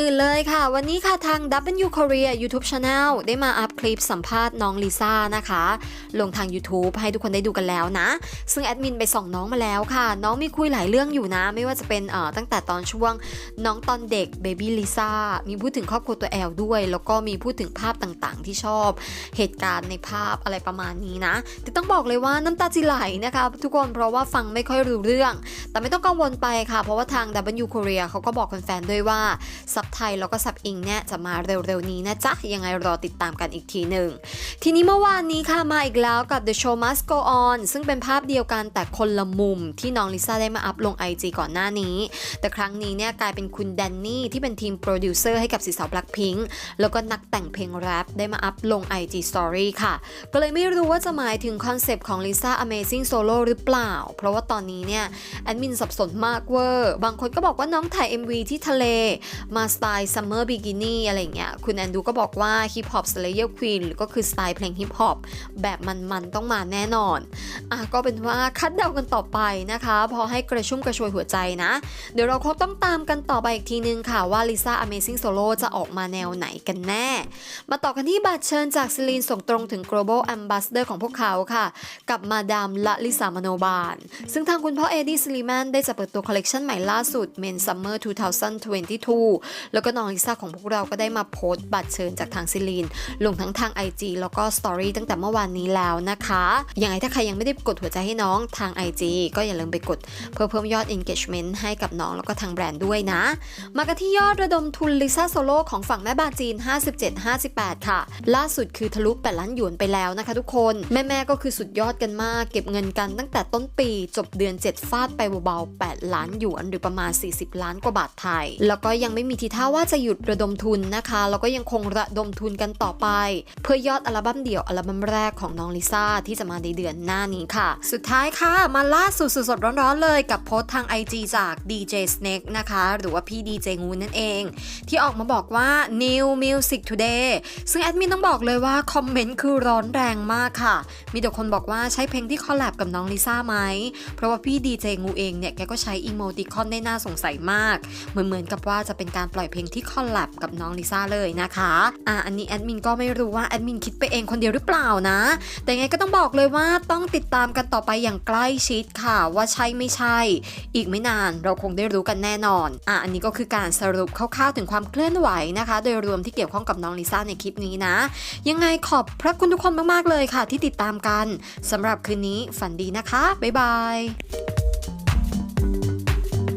อื่นเลยค่ะ วันนี้ค่ะทาง W Korea YouTube Channel ได้มาอัพคลิปสัมภาษณ์น้องลิซ่านะคะ ลงทาง YouTube ให้ทุกคนได้ดูกันแล้วนะ ซึ่งแอดมินไปส่องน้องมาแล้วค่ะ น้องมีคุยหลายเรื่องอยู่นะ ไม่ว่าจะเป็นเอ่อตั้งแต่ตอนช่วงน้องตอนเด็ก Baby Lisa มีพูดถึงครอบครัวตัวแอลด้วย แล้วก็มีพูดถึงภาพต่างๆ ที่ชอบเหตุการณ์ในภาพอะไรประมาณนี้นะ แต่ต้องบอกเลยว่าน้ำตาจิไหลนะคะ ทุกคนเพราะว่าฟังไม่ค่อยรู้เรื่อง แต่ไม่ต้องกังวลไปค่ะ เพราะว่าทาง W Korea เขาก็บอกแฟนๆด้วยว่าซับไทยแล้วก็ซับอิงเนี่ยจะมาเร็วๆนี้นะจ๊ะ ยังไงรอติดตามกันอีกทีหนึ่ง ทีนี้เมื่อวานนี้ค่ะมาอีกแล้วกับ The Show Must Go On ซึ่งเป็นภาพเดียวกันแต่คนละมุมที่น้องลิซ่าได้มาอัพลง IG ก่อนหน้านี้ แต่ครั้งนี้เนี่ยกลายเป็นคุณแดนนี่ที่เป็นทีมโปรดิวเซอร์ให้กับสีสาว Blackpink แล้วก็นักแต่งเพลงแรปได้มาอัพลง IG Story ค่ะ ก็เลยไม่รู้ว่าจะหมายถึงคอนเซปต์ของลิซ่า Amazing Solo หรือเปล่า เพราะว่าตอนนี้เนี่ยแอดมินสับสนมากเวอร์ บางคนก็บอกว่าน้องถ่าย MV ที่ทะเลมาสไตล์ Summer Bikini อะไรเงี้ย คุณแอนดูก็บอกว่า Hip Hop Slayer Queen หรือก็คือสไตล์เพลง Hip Hop แบบมันๆต้องมาแน่นอน อะก็เป็นว่าคัดเดากันต่อไปนะคะ พอให้กระชุ่มกระชวยหัวใจนะ เดี๋ยวเราคงต้องตามกันต่อไปอีกทีนึงค่ะว่า Lisa Amazing Solo จะออกมาแนวไหนกันแน่ มาต่อกันที่บัตรเชิญจากซิลีนส่งตรงถึง global ambassador ของพวกเขาค่ะ กับมาดามละลิสามโนบาล ซึ่งทางคุณพ่อเอดี้ซิลิแมนได้จะเปิดตัวคอลเลกชันใหม่ล่าสุด Men Summer 2022แล้วก็น้องลิซ่าของพวกเราก็ได้มาโพสต์บัตรเชิญจากทางซิลีน ลงทั้งทาง IG แล้วก็ Story ตั้งแต่เมื่อวานนี้แล้วนะคะยังไงถ้าใครยังไม่ได้กดหัวใจให้น้องทาง IG ก็อย่าลืมไปกดเพื่อเพิ่มยอด engagement ให้กับน้องแล้วก็ทางแบรนด์ด้วยนะ มากันที่ยอดระดมทุนลิซ่าโซโล่ของฝั่งแม่บาจีน 57-58 ค่ะ ล่าสุดคือทะลุ8ล้านหยวนไปแล้วนะคะทุกคน แม่ๆก็คือสุดยอดกันมาก เก็บเงินกันตั้งแต่ต้นปีจบเดือน 7 ฟาดไปเบาๆ8ล้านหยวน หรือประมาณ 40 ล้านกว่าบาทไทย แล้วก็ยังไม่มีทีท่าว่าจะหยุดระดมทุนนะคะแล้วก็ยังคงระดมทุนกันต่อไป เพื่อยอดอัลบั้มเดี่ยวอัลบั้มแรกของน้องลิซ่าที่จะมาในเดือนหน้านี้ค่ะ สุดท้ายค่ะ มาล่าสุดสดร้อนๆเลยกับโพสต์ทาง IG จาก DJ Snake นะคะ หรือว่าพี่ DJ งูนั่นเอง ที่ออกมาบอกว่า New Music Today ซึ่งแอดมินต้องบอกเลยว่า คอมเมนต์คือร้อนแรงมากค่ะ มีแต่คนบอกว่าใช้เพลงที่คอลแลบกับน้องลิซ่าไหม เพราะว่าพี่ดีเจงูเองเนี่ย แกก็ใช้อีโมติคอนได้น่าสงสัยมาก เหมือนเหมือนกับว่าจะเป็นการปล่อยเพลงที่คอลแลบกับน้องลิซ่าเลยนะคะอะอันนี้แอดมินก็ไม่รู้ว่าแอดมินคิดไปเองคนเดียวหรือเปล่านะ แต่ไงก็ต้องบอกเลยว่าต้องติดตามกันต่อไปอย่างใกล้ชิดค่ะ ว่าใช่ไม่ใช่ อีกไม่นานเราคงได้รู้กันแน่นอนอะอันนี้ก็คือการสรุปคร่าวๆถึงความเคลื่อนไหวนะคะ โดยรวมที่เกี่ยวข้องกับน้องลิซ่าในคลิปนี้นะ ยังไงขอบพระคุณทุกคนมากๆเลยค่ะ ที่ติดตามกันสำหรับคืนนี้ฝันดีนะคะบ๊ายบาย